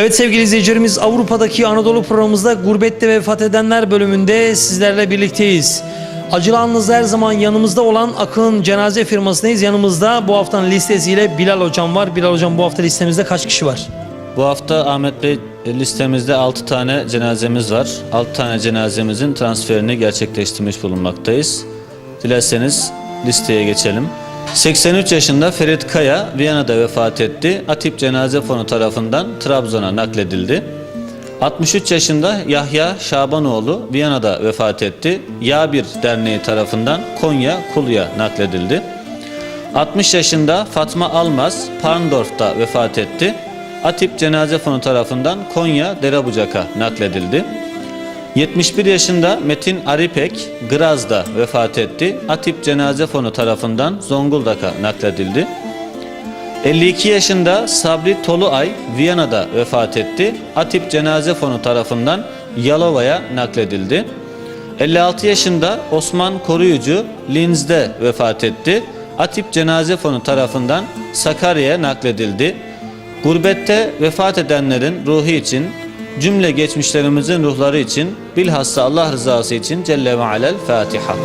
Evet sevgili izleyicilerimiz Avrupa'daki Anadolu programımızda Gurbette Vefat Edenler bölümünde sizlerle birlikteyiz. Acılı anınızda her zaman yanımızda olan Akın Cenaze firmasındayız. Yanımızda bu haftanın listesiyle Bilal Hocam var. Bilal Hocam bu hafta listemizde kaç kişi var? Bu hafta Ahmet Bey listemizde 6 tane cenazemiz var. 6 tane cenazemizin transferini gerçekleştirmiş bulunmaktayız. Dilerseniz listeye geçelim. 83 yaşında Ferit Kaya Viyana'da vefat etti. Atip Cenaze Fonu tarafından Trabzon'a nakledildi. 63 yaşında Yahya Şabanoğlu Viyana'da vefat etti. Yağbir Derneği tarafından Konya Kulu'ya nakledildi. 60 yaşında Fatma Almaz Parndorf'ta vefat etti. Atip Cenaze Fonu tarafından Konya Derebucak'a nakledildi. 71 yaşında Metin Aripek Graz'da vefat etti. Atip Cenaze Fonu tarafından Zonguldak'a nakledildi. 52 yaşında Sabri Toluay Viyana'da vefat etti. Atip Cenaze Fonu tarafından Yalova'ya nakledildi. 56 yaşında Osman Koruyucu Linz'de vefat etti. Atip Cenaze Fonu tarafından Sakarya'ya nakledildi. Gurbette vefat edenlerin ruhu için, cümle geçmişlerimizin ruhları için, bilhassa Allah rızası için Celle ve Alel Fatiha.